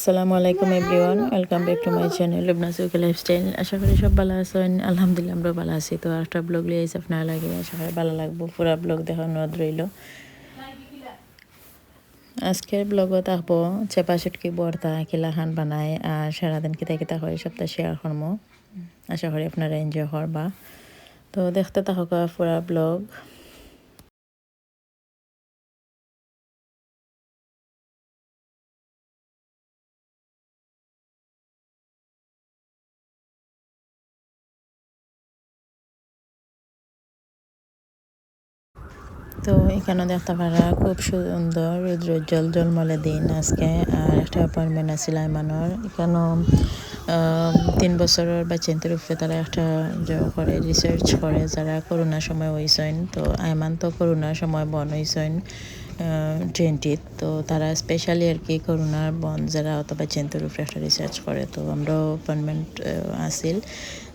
আসসালামু আলাইকুম, everyone. Welcome back to my channel Lubna সুকে লাইফস্টাইল আশা করি সব ভালো আছেন। আলহামদুলিল্লাহ আমরা ভালো আছি। তো একটা ব্লগ লিয়ে এসে আপনার লাগে, আশা করি ভালো লাগবো। পুরা ব্লগ দেখার অনুরোধ রইল। আজকের ব্লগত আহবো চেপা চুটকি বর্তা কিলাখান বানায়, আর সারাদিন কিতা কিতা করে সপ্তাহ শেয়ার করব আশা করি আপনারা এনজয় করবা। তো দেখতে থাকুক পুরা ব্লগ এখানে দেখতে পারা? খুব সুন্দর রৌদ্রোজ্জ্বল জলমলে দিন আজকে। আর একটা অ্যাপয়েন্টমেন্ট আছিল আইমানোর এখানেও তিন বছরের বাচ্চাদের উপরে তারা একটা করে রিসার্চ করে। যারা করোনার সময় হয়েছেন তো আইমান তো করোনার সময় বন হয়েছেন টোয়েন্টিত তো তারা স্পেশালি আর কি করোনার বন, যারা অথবা চেন্তের উপরে একটা রিসার্চ করে। তো আমরাও অ্যাপয়েন্টমেন্ট আসিল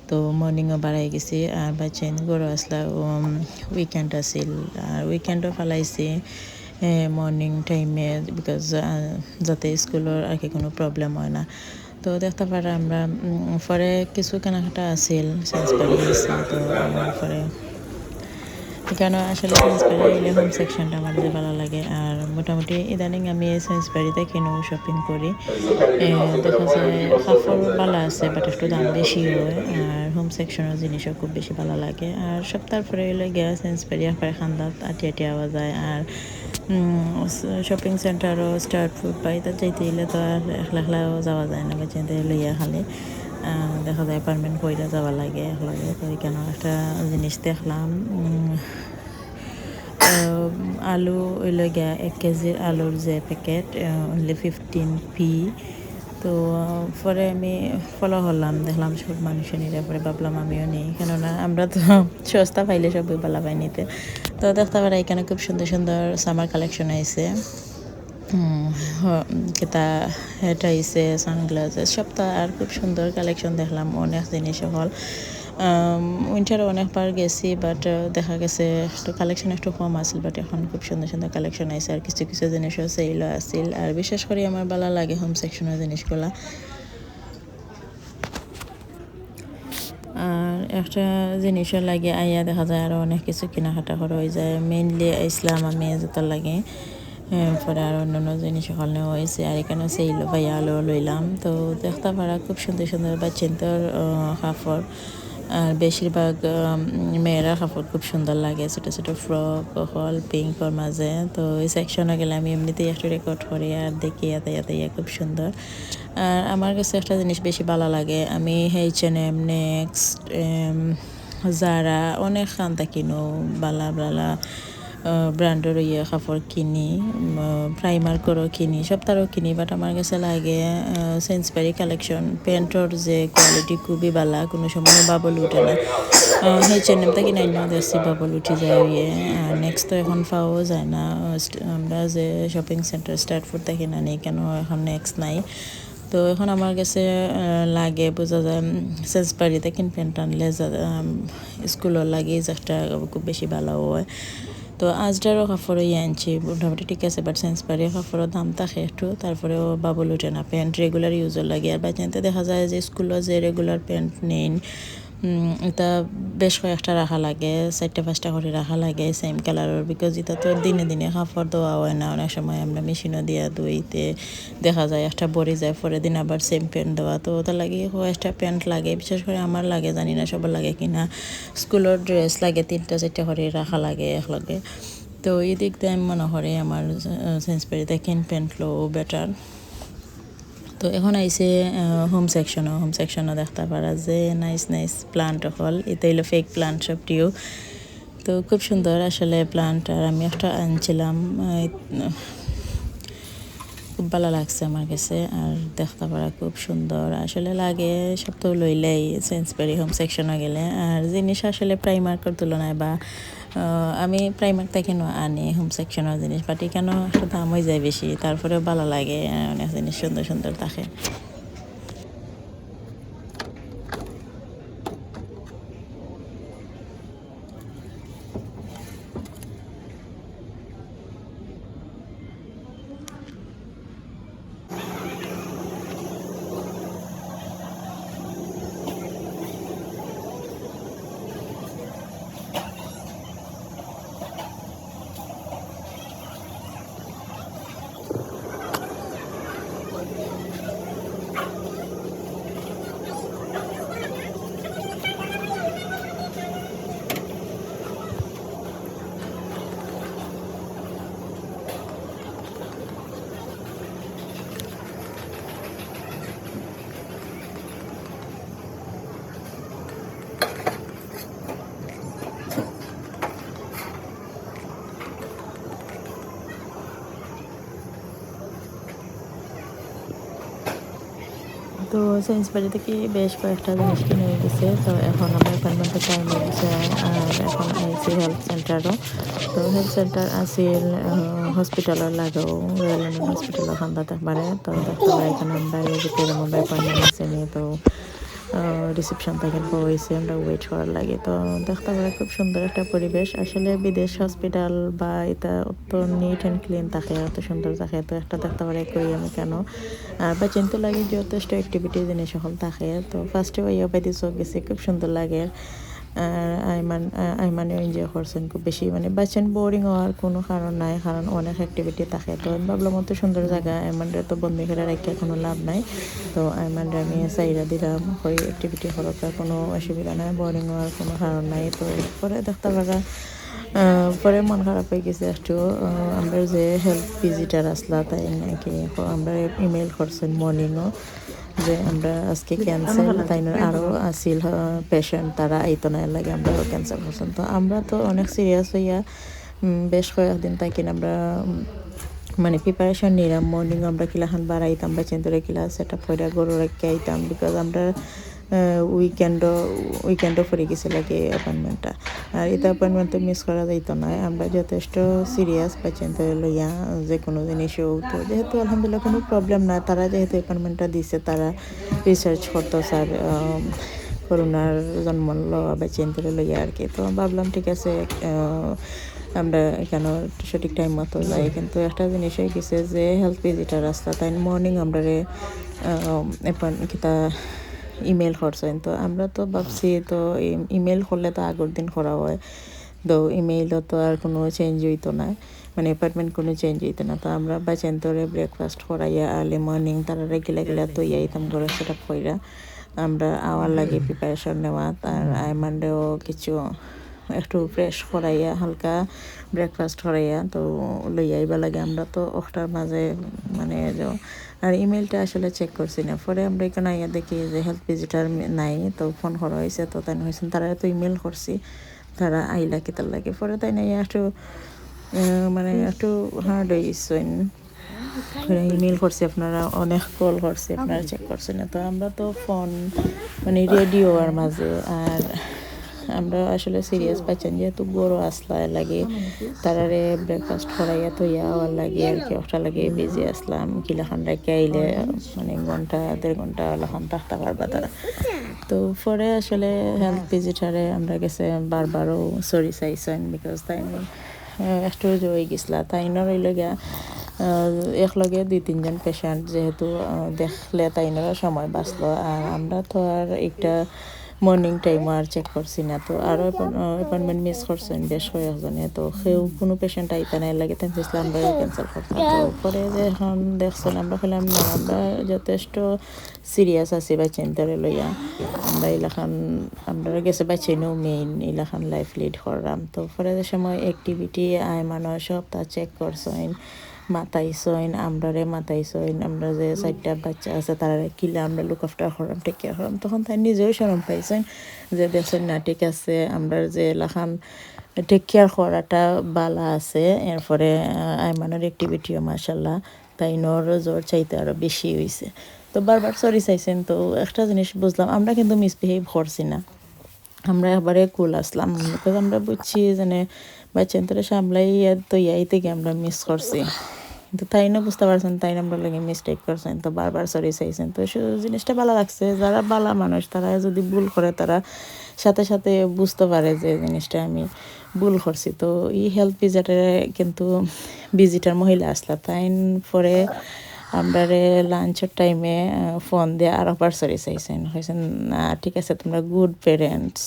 তো মর্নিংও বাড়াই গেছি, আর বাচ্চাইন গরু আসলা উইকেন্ড আছিল। আর উইকেন্ডও ফালাইছি মর্নিং টাইমে বিকজ যাতে স্কুলের আর কি কোনো প্রবলেম হয় না। তো দেখতে পারে আমরা পরে কিছু কেনাকাটা আছিল সায়েন্স বাড়ি গেছি তো পরে এখানে আসলে সায়েন্সবাড়ি এলে হোম সেকশনটা আমার যে ভালো লাগে? আর মোটামুটি ইদানিং আমি সায়েন্সবাড়িতে কিনো শপিং করি? দেখা যায় কাপড় ভালো আছে বাট একটু দাম বেশি হয় আর হোম সেকশনের জিনিসও খুব বেশি ভালো লাগে। আর সপ্তাহ পরে এলে গিয়া সায়েন্সবাড়ি আপার খান্দাত আটি আটি আওয়া যায়। আর শপিং সেন্টারও স্টার্ট ফুড পাই এটা যাইতে এলে তো আর একলা যাওয়া যায় না, বা চিন্তা লইয়া খালি। দেখা যায় অ্যাপার্টমেন্ট কইরা যাওয়া লাগে একলাগে তো এখানে একটা জিনিস দেখলাম আলু ওইলে গিয়া এক কেজির আলুর যে প্যাকেট অনলি ফিফটিন পি তো পরে আমি ফলো হলাম দেখলাম সব মানুষের নিলে পরে ভাবলাম আমিও নিই, কেননা আমরা তো সস্তা পাইলে সবই ভালো পাই নিতে। তো দেখতে পারা, এখানে খুব সুন্দর সুন্দর সামার কালেকশন আইছে কিতা হেট আইছে সানগ্লাসেস সবটা আর খুব সুন্দর কালেকশন দেখলাম, অনেক জিনিস হল। উইন্টারে অনেকবার গেছি বাট দেখা গেছে একটু কালেকশন একটু কম আছিল বাট এখন খুব সুন্দর সুন্দর কালেকশন আইছে আর কিছু কিছু জিনিসও সেইলও আছিল, আর বিশেষ করে আমার ভালো লাগে হোম সেকশনের জিনিসগুলা। আর একটা জিনিসও লাগে আইয়া দেখা যায় আরও অনেক কিছু কেনাকাটা করা হয়ে যায় মেইনলি ইসলাম আমি যত লাগে। পরে আর অন্যান্য জিনিস ওখানে হয়েছে। আর এখানে সেইল ভাইয়া আলো লইলাম। তো দেখতে পারা খুব সুন্দর সুন্দর বাচ্চাদের কাপড়। আর বেশিরভাগ মেয়েরা কাপড় খুব সুন্দর লাগে। ছোটো ছোটো ফ্রক হল পিঙ্কর মাঝে। তো এই সেকশনে গেলে আমি এমনিতেই একটু রেকর্ড করি আর দেখি, এতে এতে খুব সুন্দর। আর আমার কাছে একটা জিনিস বেশি ভালো লাগে। আমি এইচ এন এম নেক্সট যারা অনেক খান্তা কিনো, বালা বালা। ব্র্যান্ডের ইয়ে কাপড় কিনি প্রাইমার কিনি সব তারও কিনি বাট আমার কাছে লাগে সেন্সবারি কালেকশন প্যান্টর যে কোয়ালিটি খুবই ভালো কোনো সময় বাবল উঠে না। সেই চেনেম থেকে নাইন দেখছি বাবল উঠে যায় ইয়ে। নেক্সট তো এখন পাওয়াও যায় না আমরা যে শপিং সেন্টার স্টার্ট ফুড দেখি না নেই কেন, এখন নেক্সট নাই। তো এখন আমার কাছে লাগে বোঝা যায় সেন্সবারিতে কিন প্যান্ট আনলে স্কুলের লাগে একটা খুব বেশি ভালো হয়। তো আজডারও কাপড় ইয়ে আনছি, মোটামুটি ঠিক আছে বাট সেন্সবারি কাপড়ের দাম থাকে একটু। তারপরেও বাবল উঠে না প্যান্ট রেগুলার ইউজের লাগে। আর বাচ্চাতে দেখা যায় যে স্কুলে যে রেগুলার প্যান্ট নেন এটা বেশ কয়েকটা রাখা লাগে, চারটে, পাঁচটা করে রাখা লাগে সেম কালারের বিকজ এটা তো দিনে দিনে কাপড় দেওয়া হয় না। অনেক সময় আমরা মেশিনও দিয়া দুইতে দেখা যায়, একটা বড়ি যায়, পরের দিন আবার সেম প্যান্ট দেওয়া। তো ওটা লাগে কয়েকটা প্যান্ট লাগে, বিশেষ করে আমার লাগে, জানি না সবার লাগে কিনা। স্কুলের ড্রেস লাগে, তিনটা, চারটা করে রাখা লাগে একলগে। তো এই দিক দিয়ে আমি মনে করি আমার সেন্সবাড়িতে কিন প্যান্ট লো বেটার তো এখন আইসে হোম সেকশনও হোম সেকশনও দেখতে পারা যে নাইস নাইস প্লান্ট হল। এটা হইল ফেক প্লান্ট সবটিও তো খুব সুন্দর আসলে প্লান্ট আর আমি একটা আনছিলাম খুব ভালো লাগছে আমার কাছে আর দেখতে পারা খুব সুন্দর। আসলে লাগে সব তো লইলেই সেন্সপেরি হোম সেকশনে গেলে আর জিনিস আসলে প্রাইমার্কের তুলনায় বা আমি প্রাইমার্ক থেকে আনি হোম সেকশনের জিনিস বাট এখানে একটু দাম হয়ে যায় বেশি, তারপরেও ভালো লাগে অনেক জিনিস সুন্দর সুন্দর থাকে। তো সেন্সবাড়ি থেকে বেশ কয়েকটা জিনিস কিনে গেছে। তো এখন আমার অ্যাপয়েন্টমেন্টের টাইম হয়ে আর এখন আইসি হেলথ সেন্টারও তো হেলথ সেন্টার আছিল হসপিটালের লাগেও রেলওয়ে হসপিটালের খান্দা দেখবারে তো পারে এখানে আমরা এই যে আমার অ্যাপয়েন্টমেন্ট আছে নিয়ে তো রিসেপশন থেকে হয়েছে আমরা ওয়েট করার লাগে। তো দেখতে পারে খুব সুন্দর একটা পরিবেশ। আসলে বিদেশ হসপিটাল বা এটা অত নিট অ্যান্ড ক্লিন থাকে, অত সুন্দর থাকে। তো একটা দেখতে পারে করি আমি কেন? আর বা চিন্তা লাগে, যথেষ্ট অ্যাক্টিভিটি জিনিস সকল থাকে। তো ফার্স্টে ওই অবাদি চোখ গেছে, খুব সুন্দর লাগে। আইমান আইমানেও এনজয় করছেন খুব বেশি। মানে বাচ্চান বোরিং হওয়ার কোনো কারণ নাই, কারণ অনেক অ্যাক্টিভিটি থাকে। তো আমি ভাবলাম, অত সুন্দর জায়গা, আইমানরে তো বন্ধু করে রেখে কোনো লাভ নাই। তো আইমানরে আমি চাইরা দিলাম ওই অ্যাক্টিভিটি করার কোনো অসুবিধা নাই বোরিং হওয়ার কোনো কারণ নাই। তো পরে দেখতে পারা পরে মন খারাপ হয়ে গেছে একটু আমরা যে হেলথ ভিজিটার আসলা, তাই নাকি আমরা ইমেল করছেন মর্নিংও, যে আমরা আজকে ক্যান্সার তাই আরও আসিল পেশেন্ট তারা আইতো না লাগে আমরা ক্যান্সার করছেন। তো আমরা তো অনেক সিরিয়াস হইয়া বেশ কয়েকদিন তাই কিনা আমরা মানে প্রিপারেশন নিলাম মর্নিং আমরা কিলাখান বাড়াইতাম বা চেন্দুরে কিলা সেট আপ গরু রেখে আইতাম বিকজ আমরা উইকেন্ডও উইকেন্ডও পড়ে গেছে লাগে অ্যাপয়েন্টমেন্টটা আর এটা অ্যাপয়েন্টমেন্ট মিস করা যাইতো না, আমরা যথেষ্ট সিরিয়াস পেশেন্ট লইয়া যে কোনো জিনিসও তো যেহেতু আলহামদুলিল্লাহ কোনো প্রবলেম না, তারা যেহেতু অ্যাপয়েন্টমেন্টটা দিছে, তারা রিসার্চ করতো স্যার করোনার জন্ম লওয়া চেন্টরে লইয়া আর কি। তো ভাবলাম ঠিক আছে আমরা এখানে সঠিক টাইম মতো যাই। কিন্তু একটা জিনিস হয়ে গেছে যে হেলথ ভিজিটার রাস্তা, তাই মর্নিং আমরা কিতা ইমেল করছেন তো আমরা তো ভাবছি তো ইমেল করলে তো আগের দিন করা হয়। তো ইমেইলও তো আর কোনো চেঞ্জ হইতো না। মানে অ্যাপার্টমেন্ট কোনো চেঞ্জ হইতো না। তো আমরা বাঁচেন তোরে ব্রেকফাস্ট করাইয়া আর্লি মর্নিং তারা রেগুলা গেলা তো ইয়াইতাম করে সেট কইরা। আমরা আওয়ার লাগে প্রিপারেশন নেওয়া। তার আইমান্ডেও কিছু একটু ফ্রেশ করাইয়া, হালকা ব্রেকফাস্ট করাইয়া তো লইয়া আইবা লাগে। আমরা তো ওটার মাঝে মানে আর ইমেলটা আসলে চেক করছি না। পরে আমরা এখানে আইয়া দেখি যে হেলথ ভিজিটার নাই, তো ফোন করা হয়েছে, তো তাই হয়েছেন তারা তো ইমেল করছি, তারা আইলা কি তার লাগে। পরে তাই নাই একটু মানে একটু হার্ড হয়েছেন ইমেল করছি আপনারা, অনেক কল করছে, আপনারা চেক করছেন তো আমরা তো ফোন মানে রেডিও আর মাঝে, আর আমরা আসলে সিরিয়াস পাইছেন যেহেতু গরু আসলা লাগে। তারারে ব্রেকফাস্ট করাইয়া তৈয়া হওয়ার লাগে আর কি একটা লাগে বেজে আসলাম। কিলাখান রেখে আইলে মানে ঘণ্টা, দেড় ঘণ্টা লাখান থাকতে পারবা তারা। তো পরে আসলে হেলথ ভিজিটারে আমরা গেছে বারবারও সরি চাইছেন বিকজ তাই একটু হয়ে গেছিলা। তাই নইলে গিয়া একলগে দুই তিনজন পেশেন্ট যেহেতু দেখলে তাইনেরও সময় বাঁচলো। আর আমরা তো আর একটা মর্নিং টাইমও আর চেক করছি না তো। আরও অ্যাপয়েন্টমেন্ট মিস করছেন বেশ কয়েকজনে তো। সেও কোনো পেশেন্ট আইতে নাই, লাগে তাই তেন আমরা ক্যান্সেল করতাম তো পরে যে এখন দেখছেন, আমরা খেলাম না, আমরা যথেষ্ট সিরিয়াস আছি বা চিন্তারে লইয়া। আমরা এলাকান আমরা গেছে বা চেনেও মেইন এলাকান লাইফ লিড করলাম। তো পরে যে সময় অ্যাক্টিভিটি আয় মানুষ সব তা চেক করছেন মাতাইছইন আমরারে মাতাইছইন আমরা যে চারটা বাচ্চা আছে তারা কিলে আমরা লুক আফটার করাম টেক কেয়ার করাম। তখন তাই নিজেও সরম পাইছেন যে দেখছেন না, ঠিক আছে, আমরা যে লাখান টেক কেয়ার করাটা বালা আছে, এরপরে আইমানের অ্যাক্টিভিটিও মাসাল্লাহ তাই নর জ্বর চাইতে আরও বেশি হয়েছে তো বারবার সরি চাইছেন, তো একটা জিনিস বুঝলাম, আমরা কিন্তু মিসবিহেভ করছি না। আমরা এবারে কুল আসলাম আমরা বুঝছি যে বাচ্চান্তরে সামলাই তো ইয়াই থেকে আমরা মিস করছি। কিন্তু তাই না বুঝতে পারছেন, তাই না আমরা মিস্টেক করছেন, তো বারবার সরি চাইছেন। তো জিনিসটা ভালো লাগছে, যারা বালা মানুষ, তারা যদি ভুল করে, তারা সাথে সাথে বুঝতে পারে যে জিনিসটা আমি ভুল করছি। তো এই হেলথ ভিজিটারে কিন্তু ভিজিটার মহিলা আসলা, তাই পরে আমরা লাঞ্চের টাইমে ফোন দিয়ে আরও সরি চাইছেন হয়েছেন না ঠিক আছে, তোমরা গুড পেরেন্টস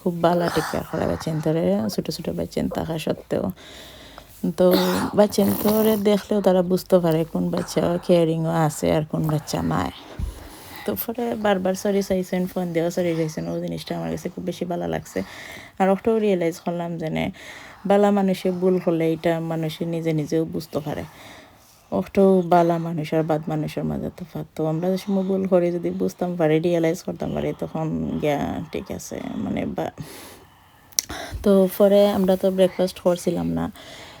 খুব ভালো টেক কেয়ার করা বাচ্চেন ধরে, ছোটো ছোটো বাচ্চেন থাকা সত্ত্বেও। তো বাচ্চেন ধরে দেখলেও তারা বুঝতে পারে কোন বাচ্চা কেয়ারিংও আছে আর কোন বাচ্চা নাই। তো পরে বারবার সরি চাইছেন ফোন দিয়েও সরি চাইছেন ওই জিনিসটা আমার কাছে খুব বেশি ভালো লাগছে। আর ওটাও রিয়েলাইজ করলাম যে বালা মানুষে ভুল হলে এটা মানুষে নিজে নিজেও বুঝতে পারে। ওটাও বালা মানুষ আর বাদ মানুষের মাঝে তফাৎ তো আমরা সময় ভুল করে, যদি বুঝতাম পারি রিয়েলাইজ করতাম পারি, তখন গিয়া ঠিক আছে। মানে বা তো পরে আমরা তো ব্রেকফাস্ট করছিলাম না।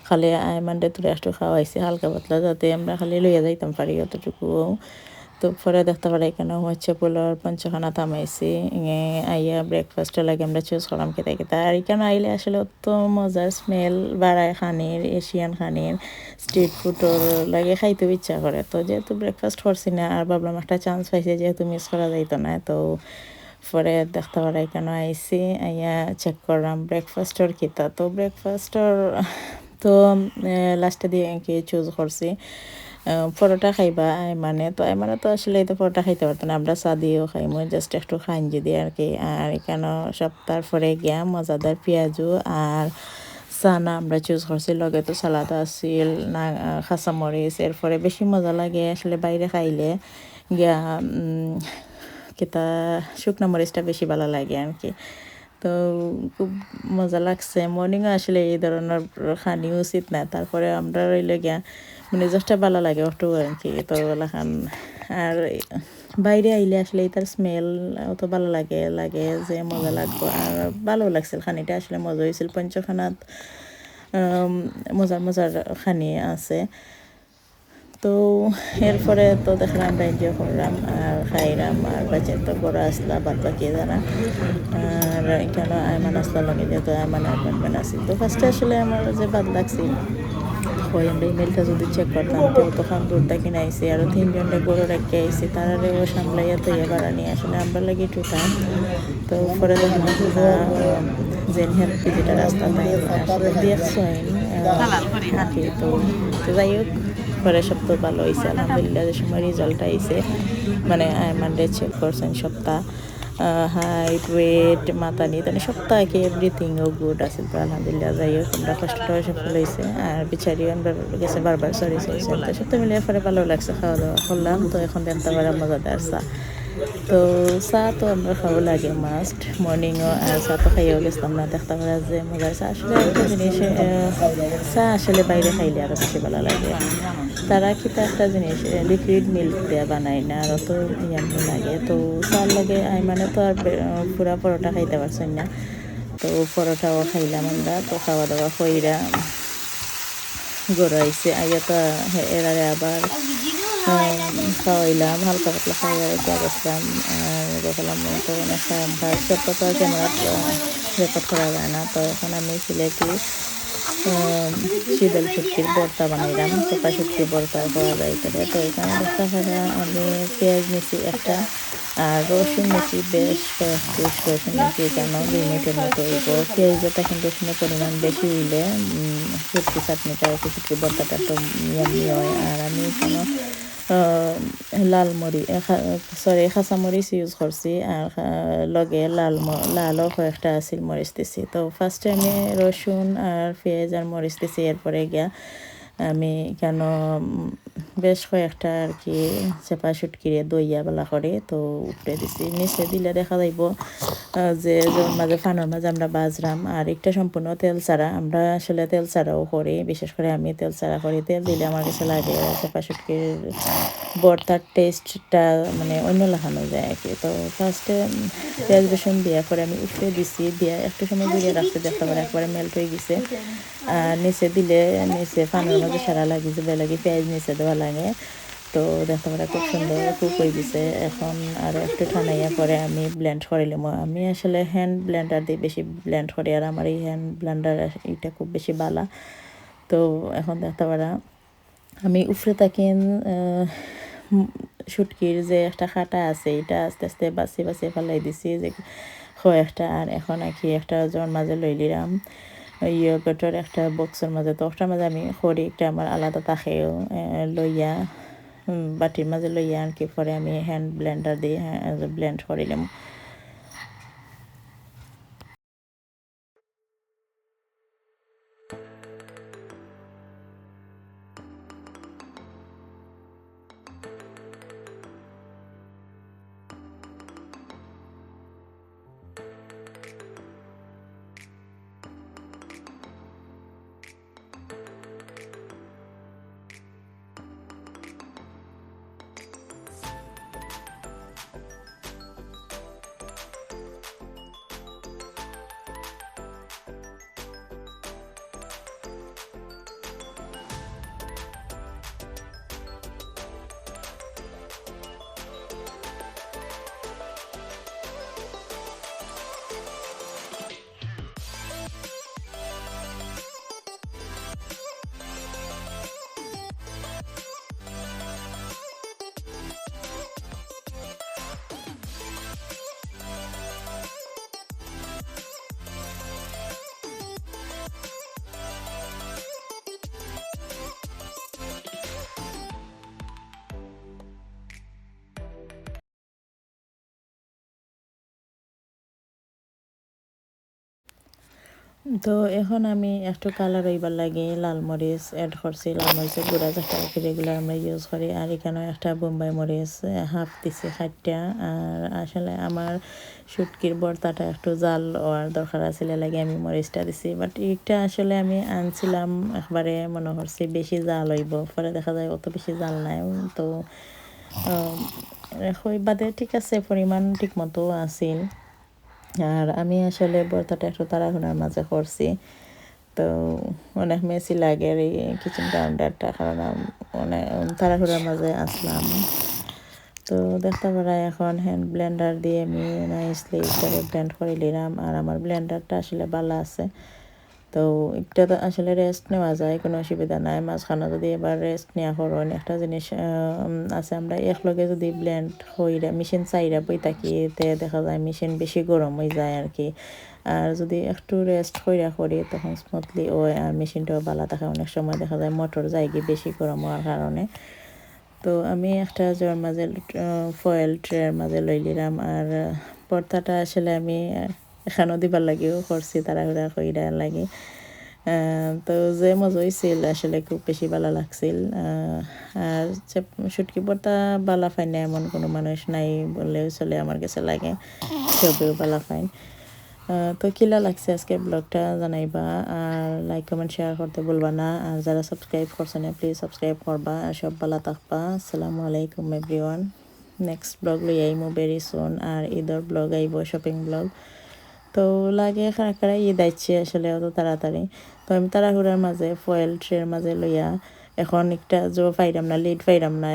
খালি মানডে তুলে রেস্টও খাওয়াইছি, হালকা পাতলা, যাতে আমরা খালি লইয়া যাইতাম পারি অতটুকু তো পরে দেখতে পারে এখানে হচ্ছে পোলার পঞ্চখানা থামাইছি। আইয়া ব্রেকফাস্টের লাগে আমরা চুজ করলাম খেতে খেতে আর এখানে আইলে আসলে অত মজার স্মেল বাড়ায় খানির এশিয়ান খানির স্ট্রিট ফুডর লাগে খাইতে ইচ্ছা করে। তো যেহেতু ব্রেকফাস্ট করছি না, আর ভাবলাম একটা চান্স পাইছে যেহেতু মিস করা যাইতো না, তো পরে দেখতে পারে এখানে আইসি আইয়া চেক করলাম ব্রেকফাস্টর কিতা। তো ব্রেকফাস্টর তো লাস্টে দিয়ে কি চুজ করছি। পরোটা খাইবা মানে তো মানে তো আসলে এই তো পরোটা খাইতে পারতো না। আমরা চা দিয়েও খাই, মই জাস্ট একটু খাইন যদি আর কি। আর এখানে সব পরে গিয়া মজাদার পেঁয়াজু আর সানা আমরা চুজ করছি। লগে তো সালাদ আছিল, না খাঁচামরিচ এরপরে বেশি মজা লাগে আসলে বাইরে খাইলে। গিয়া কিতা, শুকনো মরিচটা বেশি ভালো লাগে আর কি। তো খুব মজা লাগছে। মর্নিংও আসলে এই ধরনের খানি উচিত না। তারপরে আমরা রইলে গিয়া মানে জাস্টটা ভালো লাগে একটু আর কি, তো লাখান আর বাইরে আইলে আসলে তার স্মেল অত ভালো লাগে লাগে যে মজা লাগবো। আর ভালো লাগছিল খানিটা, আসলে মজা হয়েছিল পঞ্চখানাত মজার মজার খানি আছে। তো এরপরে তো দেখলাম এনজয় করলাম আর খাইলাম আর বাচ্চার তো বড় আসলা, বাদ বাকি যারা। আর এখানে আয়মান আসলা লগে যেহেতু আয়মান অ্যাপয়েন্টমেন্ট আছে। তো ফার্স্টে আসলে আমার যে বাদ লাগছিল হয় আমরা ইমেলটা যদি চেক করতাম, তো তখন দূরটা কিনে আইসি আরও তিনজনটা গরু রেখে আইসি তারারে ও সামলাইয়া তো এবার আনি, আসলে আমরা লাগি টুটাম তো পরে দেখলাম যে হেলথ যেটা রাস্তা দেখছেন তো যাই হোক পরে সব তো ভালো হয়েছে আলহামদুলিল্লাহ, যে সময় রেজাল্ট আইছে মানে মানডে চেক করছেন সপ্তাহ। হাইট ওয়েট মাথা নিয়ে তাহলে সপ্তাহে এভরিথিং ও গুড আছে, তো আলহামদুলিল্লাহ, যাই হোক, আমরা কষ্টটা সফল হয়েছে। আর বিচারি গেছে বারবার সরি সরি তো সপ্তাহ মিলিয়ে পরে ভালো লাগছে খাওয়া দাওয়া করলাম, তো এখন দেখতে পারা মজাদার চা তো চা তো আমরা খাওয়া লাগে মাস্ট মর্নিংও আর চা তো খাইও গেছিলাম না দেখতে পারা যে মজার চা আসলে একটা জিনিস চা আসলে বাইরে খাইলে আরও বেশি ভালো লাগে তারা কিন্তু একটা জিনিস লিকুইড মিল্ক দেওয়া বানায় না আর অত ইয়ামি লাগে। তো চার লাগে মানে তো আর পুরা পরোটা খাইতে পারছেন না। তো পরোটাও খাইলাম আমরা, তো খাওয়া দাওয়া খইরা গড়াইছে আইয়া তো এরারে আবার খাওয়াইলাম, হালকা পাতলা খাওয়া রেখে গেছিলাম দেখলাম তো অনেক সব তো ক্যামেরা রেকর্ড করা যায় না। তো এখন আমি সিলেটি শীতল শুক্তির বর্তা বানাইলাম চোপা শুক্তির বর্তা করা যায় করে তো এখানে দেখতে পারা আমি পেঁয়াজ নিছি একটা, আর রসুন নিছি বেশ কয়েক রসুন নিছি কেন দুই মিনিটের মতো হইব। পেঁয়াজটা কিন্তু রসুনের পরিমাণ বেশি হইলে শুটকি চাটনিটা, শুটকি বর্তাটা একটু ইয়ামি হয়। আর আমি কেন লাল মরি সরি খাঁচা মরিচ ইউজ করছি আর লগে লাল লালও কয়েকটা আছিল মরিচ দিছি। তো ফার্স্টে আমি রসুন আর পেঁয়াজ আর মরিচ দিছি, এরপরে গিয়া আমি কেন বেশ কয়েকটা আর কি চেপা সুটকিরে দইয়া বেলা করে, তো উপরে দিছি। নিচে দিলে দেখা যাইব যে মাঝে ফানোর মাঝে আমরা বাজরাম, আর একটা সম্পূর্ণ তেল ছাড়া। আমরা আসলে তেল ছাড়াও করি, বিশেষ করে আমি তেল ছাড়া করি। তেল দিলে আমার কাছে লাগে চেপা সুটকির বর্তার টেস্টটা মানে অন্য লাগানো যায় আর কি। তো ফার্স্টে পেঁয়াজ, রসুন দেওয়ার পরে আমি উপরে দিছি, দিয়ে একটু সময় দিয়ে রাখতে দেখতে পারে একবারে মেল্ট হয়ে গেছে। আর নিচে দিলে নিচে ফানোর মাঝে সারা লাগে যে লাগে পেঁয়াজ নিচে দেওয়া লাগে। তো দেখতে পারে খুব সুন্দর কুক হয়ে দিছে। এখন আর একটু ঠান্ডাইয়া পরে আমি ব্লেন্ড করিলাম আমি আসলে হ্যান্ড ব্লেন্ডার দিয়ে বেশি ব্লেন্ড করি, আর আমার এই হ্যান্ড ব্লেন্ডার এটা খুব বেশি বালা। তো এখন দেখতে পারা, আমি উপরে থাকেন শুটকির যে একটা খাটা আছে এটা আস্তে আস্তে বাঁচি বাঁচি ফেলাই দিছি যে হয় একটা আর এখন আর কি একটা জন মাঝে লই লিলাম ইয়গটর একটা বক্সের মাঝে দশটার মাঝে আমি খড়ি একটা আমার আলাদা তাকেও লইয়া বাটির মাঝে লইয়া আর কি পরে আমি হ্যান্ড ব্লেন্ডার দিয়ে ব্লেন্ড করিলাম তো এখন আমি একটু কালার হইবার লাগে, লাল মরিচ অ্যাড করছি। লাল মরিচের গুঁড়া যেটা রেগুলার আমরা ইউজ করি। আর এখানে একটা বোম্বাই মরিচ হাফ দিছি খাটটা আর আসলে আমার শুটকির বর্তাটা একটু জাল হওয়ার দরকার আছিল লাগে আমি মরিচটা দিছি। বাট এটা আসলে আমি আনছিলাম একবারে, মনে করছি বেশি জাল হইব। পরে দেখা যায় অত বেশি জাল নাই। তো হই বাদে ঠিক আছে, পরিমাণ ঠিক মতো আছিল আর আমি আসলে বর্তাটা একটু তাড়াহুড়ার মাঝে করছি। তো অনেক মেসি লাগে এই কিচেন কাউন্টারটা কারণ অনেক তাড়াহুড়ার মাঝে আসলাম। তো দেখতে পারা এখন হ্যান্ড ব্লেন্ডার দিয়ে আমি নাইসলি ব্লেন্ড করে নিলাম। আর আমার ব্লেন্ডারটা আসলে ভালো আছে। তো একটা তো আসলে রেস্ট নেওয়া যায়, কোনো অসুবিধা নাই। মাঝখানে যদি এবার রেস্ট নেওয়া করেন একটা জিনিস আছে। আমরা একলগে যদি ব্লেন্ড হইরা মেশিন চাইরা বই থাকি, তে দেখা যায় মেশিন বেশি গরম হয়ে যায় আর কি আর যদি একটু রেস্ট কইরা করি, তখন স্মুথলি ওই, আর মেশিনটাও বালা থাকে। অনেক সময় দেখা যায় মোটর যায় গিয়ে বেশি গরম হওয়ার কারণে। তো আমি একটা জোর মাঝে ফয়েল ট্রের মাঝে লই নিলাম আর, পর্দাটা আসলে আমি এখানেও দিবার লাগেও, করছি, তাড়াহুড়া কইরা লাগে। তো যে মজা হয়েছিল আসলে খুব বেশি ভালো লাগছিল। আর শুটকি পর্দা বালা ফাইন না, এমন কোনো মানুষ নাই বললেও চলে আমার কাছে লাগে সবেও বালা ফাইন তো কিলা লাগছে আজকে ব্লগটা, জানাইবা। আর লাইক কমেন্ট শেয়ার করতে বলবা না। আর যারা সাবস্ক্রাইব করছে না প্লিজ সাবস্ক্রাইব করবা। আর সব ভালো থাকবা। আসসালামু আলাইকুম এভরিওয়ান নেক্সট ব্লগ লই আইমো ভেরি সুন আর ঈদর ব্লগ আইব শপিং ব্লগ তো লাগে খাড়া ইয়ে আইছে আসলে অত তাড়াতাড়ি। তো আমি তাড়াহুড়ার মাঝে ফয়েল ট্রের মাঝে লইয়া এখন একটা জো ফাইরাম না লিড ফাইরাম না